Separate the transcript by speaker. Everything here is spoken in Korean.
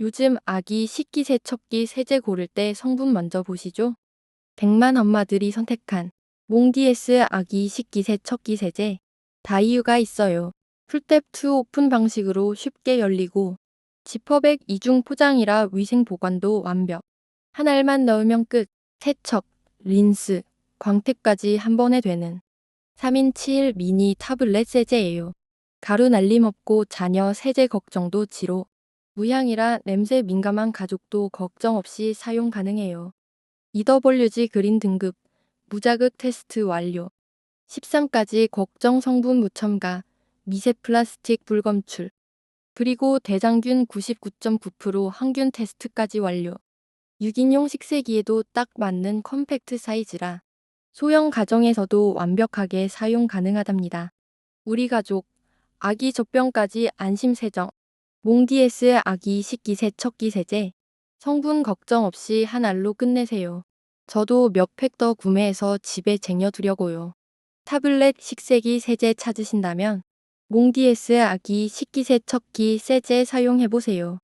Speaker 1: 요즘 아기 식기 세척기 세제 고를 때 성분 먼저 보시죠. 100만 엄마들이 선택한 몽디에스 아기 식기 세척기 세제. 다 이유가 있어요. 풀탭 투 오픈 방식으로 쉽게 열리고 지퍼백 이중 포장이라 위생 보관도 완벽. 한 알만 넣으면 끝. 세척, 린스, 광택까지 한 번에 되는 3인 7일 미니 타블렛 세제예요. 가루 날림 없고 자녀 세제 걱정도 지로. 무향이라 냄새 민감한 가족도 걱정 없이 사용 가능해요. EWG 그린 등급 무자극 테스트 완료. 13까지 걱정 성분 무첨가 미세 플라스틱 불검출. 그리고 대장균 99.9% 항균 테스트까지 완료. 6인용 식세기에도 딱 맞는 컴팩트 사이즈라 소형 가정에서도 완벽하게 사용 가능하답니다. 우리 가족, 아기 젖병까지 안심 세정. 몽디에스 아기 식기 세척기 세제. 성분 걱정 없이 한 알로 끝내세요. 저도 몇 팩 더 구매해서 집에 쟁여두려고요. 타블렛 식세기 세제 찾으신다면 몽디에스 아기 식기세척기 세제 사용해보세요.